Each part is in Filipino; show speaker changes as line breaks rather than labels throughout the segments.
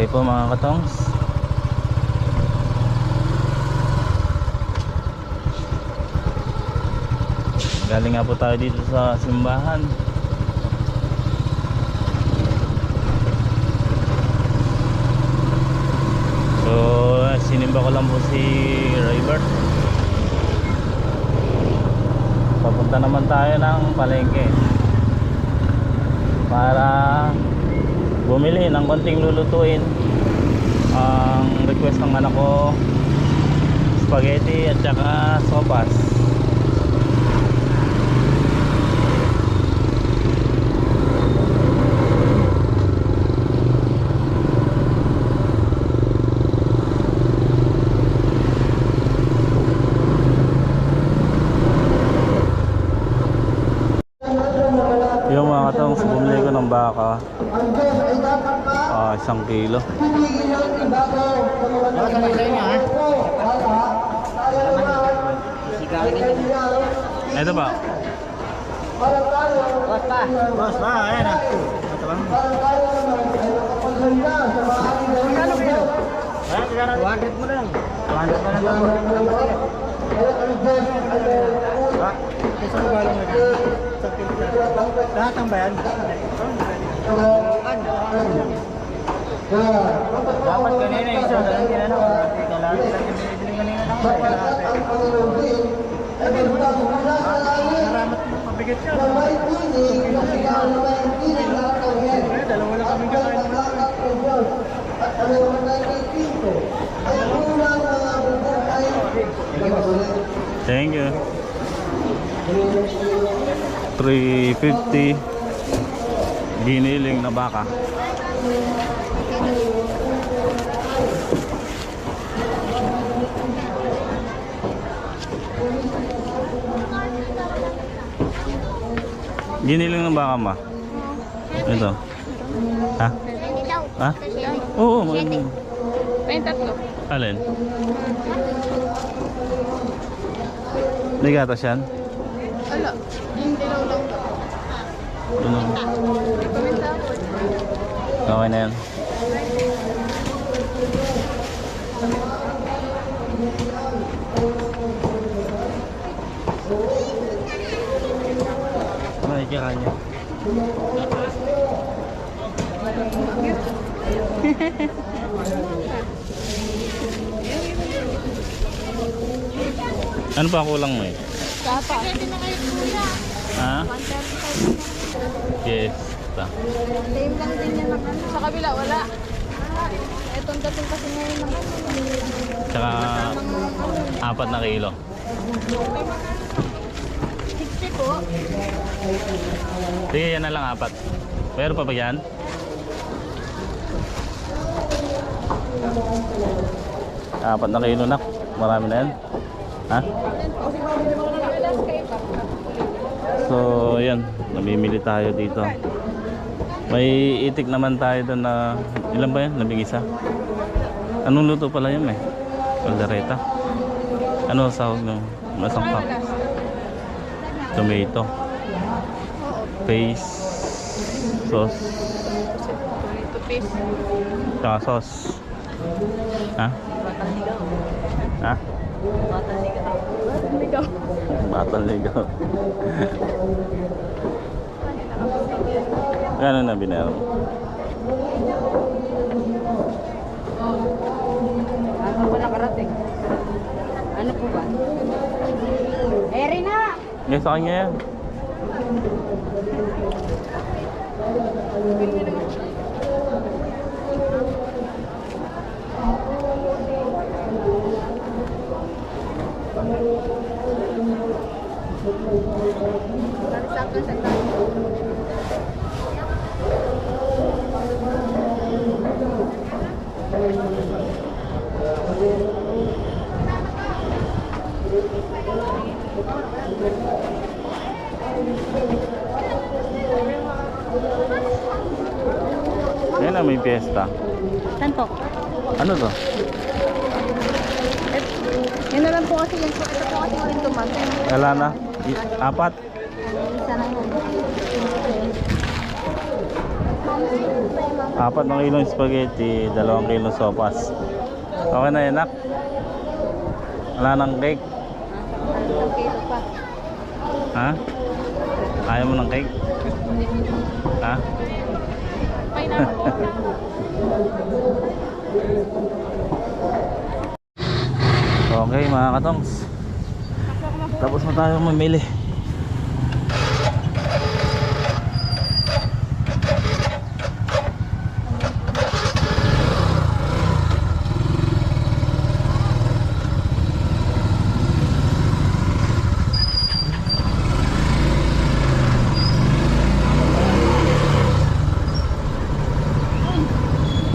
Okay po mga katongs. Galing nga po tayo dito sa simbahan. So sinimba ko lang po si Raybert. Papunta naman tayo ng palengke. Para bumili ng konting lulutuin. Ang request ng anak ko spaghetti at saka sopas yung mga katongs bumili ko ng baka ah, isang kilo ito ba
Boss ba, ayan ah. Ito ba? Magkano kilo? Ha? 200 mo lang. 200 na lang. Ha? Isa mo galang na. Lahat ang bayan? Dapat kanina yung isa, dalang tinanong. Kalahati lang yung binibili kanina ng kalahati. Naramat mo, mabigat yan. Eh, dalawa lang kami kakain naman.
thank you 350 giniling na baka giniling ng baka ma. Ito. Ha? Ha? Oo maganda.
May tatlo.
alin? May gatas yan?
Wala. Yung dilaw lang
ano? Okay na yan Ay, kanya. ano pa kulang mo eh?
Sapa.
Ha? Yes. Ta.
Same lang din yan ng ano. Sa kabila, wala. Etong dating kasi ngayon ng ano.
Tsaka apat na kilo.
60 po.
Sige, yan na lang apat. Meron pa ba yan? Apat na kilo na. Marami na yan. Ha? So, yan. Namimili tayo dito. May itik naman tayo doon na... Ilan ba yan? Labing isa? Anong luto pala yun eh? Caldereta. Ano sahog ng masangkap? Tomato. Face. Sauce.
Tomato paste.
Sauce. Ha? Ha?
Ligaw.
Batang ligaw. Gano'n na binayaran mo?
Ano po ba? Eri na!
Ngayon sa kanya yan.
Narisakal
may piyesta.
Saan po?
Ano to?
Yan na lang po kasi yan. Ito po kasi yung tomato.
Wala na. I- apat.
Isa na yun.
Apat ng kilong spaghetti, dalawang kilong sopas. Okay na yan, nak? Wala nang cake.
Ang kilo pa.
Ha? Ayaw mo ng cake? Ha? Okay mga katongs. Tapos na tayo mamili.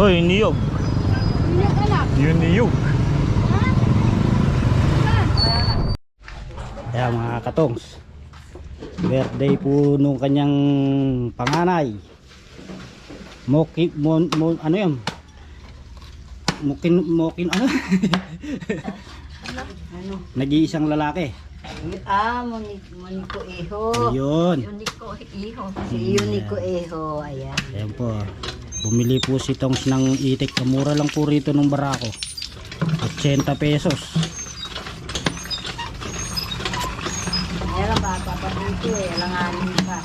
Hoy, niyog.
Yung anak.
Yun niyog.
Kaya mga katongs, birthday po nung kanyang panganay. Moki, mon, mon, ano yun? Mukin, mokin, ano?
Ano?
Nag-iisang lalaki.
Ah, Monico Eho.
Ayun.
Unico Eho. Si Unico Eho. Ayan.
Ayan po. Bumili po si Tongs ng itik. Mura lang po rito nung barako. 80 pesos.
Ayan ba? Papapito eh. Alanganin pa.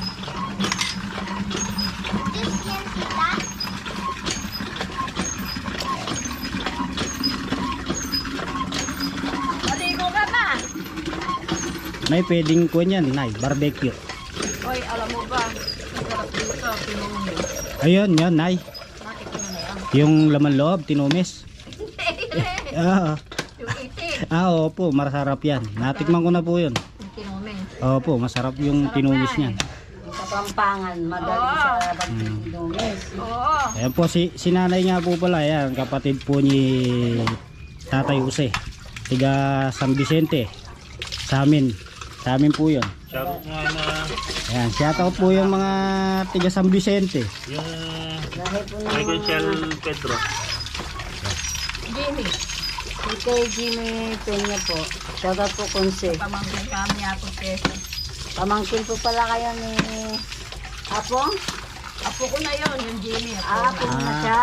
Maligo ka na.
May pwedeng ko yan, nay, barbecue.
Hoy, alam mo ba? Masarap dito. Pinungi.
Ayun, yan, nay. Yung laman loob, tinumis. ah, ah, opo, masarap yan. Natikman ko na po yun.
Yung tinumi.
Opo, masarap yung tinumis niyan.
Sa Pampangan. Magaling sa pagtitinumis.
Oo.
Ayan po, si, si nanay nga po pala, yan, kapatid po ni Tatay Jose. Tiga San Vicente. Sa amin. Sa amin po yun.
Shoutout nga na
Ayan, shout out po yung mga tiga San Vicente.
yung Michael Chel Pedro.
Jimmy.
Si kay Jimmy Peña po. Shoutout po Konse.
Pamangkin kami ako peso.
Pamangkin po pala kayo ni Apong?
Apo ko na yon yung Jimmy. Apo.
Ah, na siya.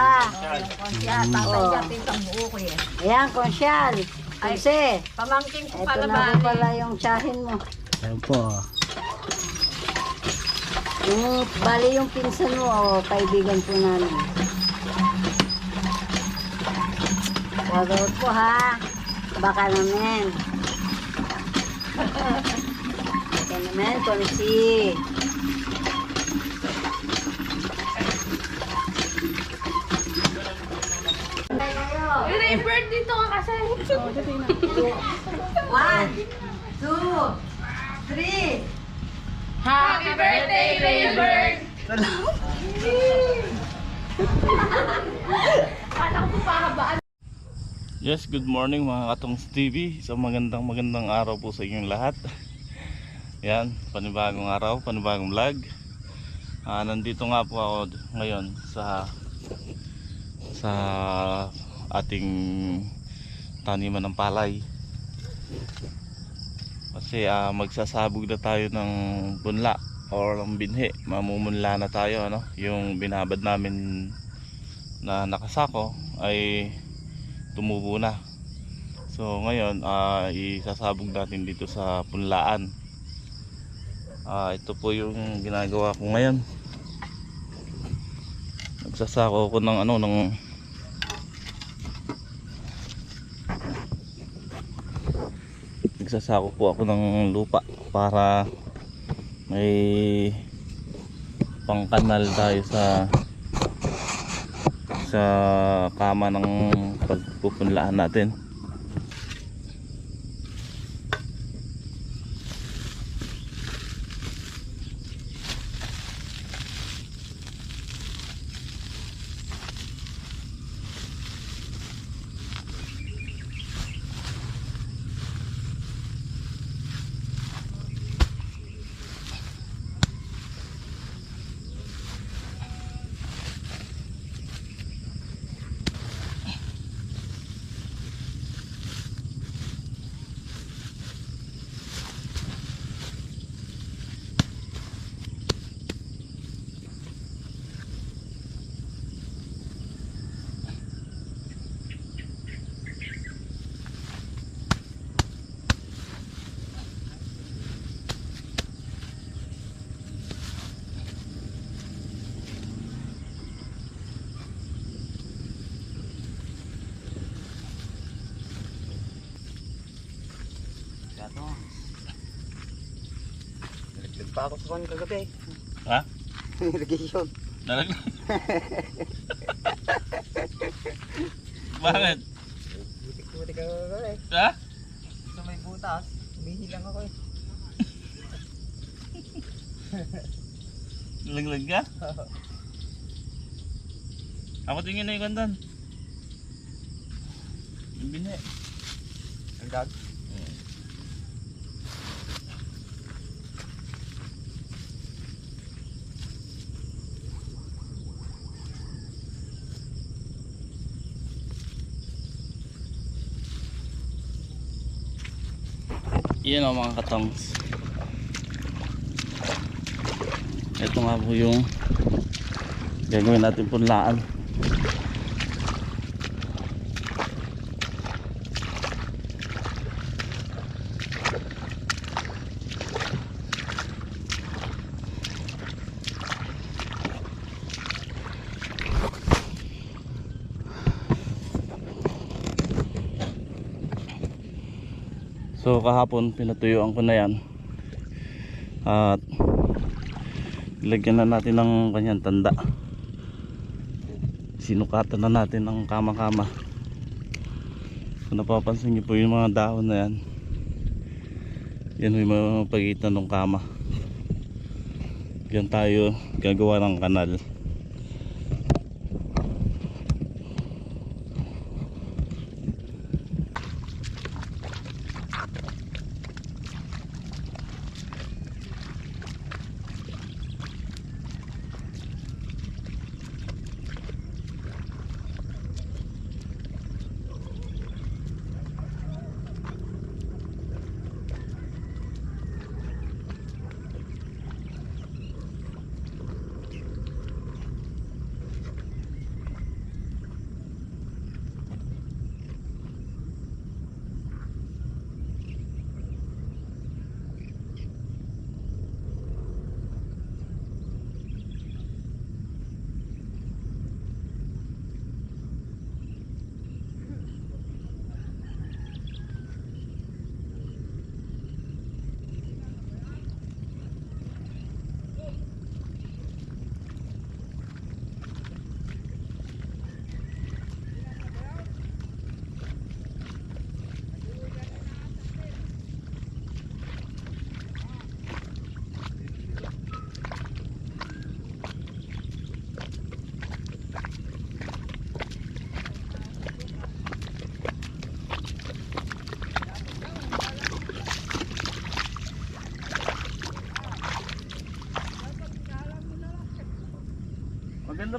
Konsya, tatay natin sa buo ko eh.
Ayan, Konsyal. Konse.
Pamangkin ko
Ito
pala
na po pala yung tsahin mo.
Ayan po.
Yung, bali yung pinsan mo, o kaibigan po namin. Shoutout po ha. Baka naman. Baka naman, Konsi.
Yung birthday to ka kasi.
One, two, three.
Happy birthday, pahabaan.
Yes, good morning mga Katongs TV. So magandang magandang araw po sa inyong lahat. Yan, panibagong araw, panibagong vlog. Ah, nandito nga po ako ngayon sa sa ating taniman ng palay. Kasi ah, magsasabog na tayo ng punla or ng binhi. Mamumunla na tayo ano. Yung binabad namin na nakasako ay tumubo na. So ngayon ah, isasabog natin dito sa punlaan. Ah, ito po yung ginagawa ko ngayon. Nagsasako ko ng ano ng nagsasako po ako ng lupa para may pangkanal tayo sa sa kama ng pagpupunlaan natin
pa ako sa kan kagabi.
Ha?
Irrigation.
Dalag Bakit?
Butik-butik ako kagabi.
Ha?
Sa may butas, umihilang ako eh.
Laglag ka? Ako tingin na yung kandan. Yung binhi.
Ang dag.
Yan o mga katongs. Ito nga po yung gagawin natin punlaan. So kahapon pinatuyuan ko na yan. At Ilagyan na natin ng kanyang tanda. Sinukatan na natin ng kama-kama. Kung napapansin niyo po yung mga dahon na yan Yan yung mga ng kama. Yan tayo gagawa ng kanal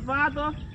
Maganda pa nga to